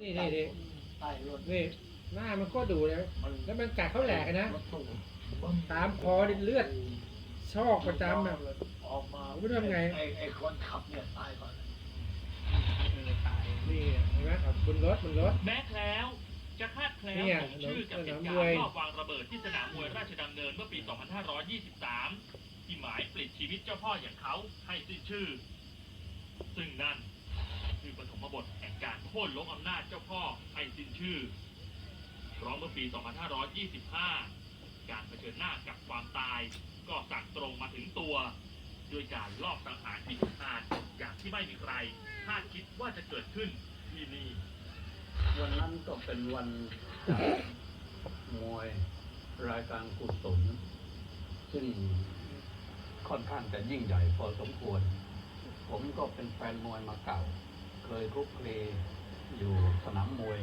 นี่นี่นี่ใต้รถนี่หน้ามันก็ดูเลยมันแล้วมันกัดเขาแหลกอะนะรถตู้ตามคอนี่เลือดชอกประจำอะออกมาไม่รู้ทำไงอ้ไอ้คนขับเนี่ยตายก่อนเออตายนี่เห็นไหมครับบนรถบนรถ แม้แคล้ว จะคาดแคล้วเนี่ยสมชื่อกับเหตุสนามกามรวยณ์รอบวางระเบิดที่สนามมวยราชดำเนินเมื่อปี 2523 ที่หมายปลิดชีวิตเจ้าพ่ออย่างเขาให้สิ้นชื่อ ซึ่งนั่นคือปฐมบทแห่งการโค่นล้มอำนาจเจ้าพ่อให้สิ้นชื่อเพราะเมื่อปี 2525 การเผชิญหน้ากับความตาย ก็สั่งตรงมาถึงตัว ด้วยการลอบสังหารที่อุกอาจอย่างที่ไม่มีใครคาดคิดว่าจะเกิดขึ้นที่นี่วันนั้นก็เป็นวันมวยรายการกุศลซึ่งค่อนข้างจะยิ่งใหญ่พอสมควร ผมก็เป็นแฟนมวยมาเก่า เคยคุกคลียด มวย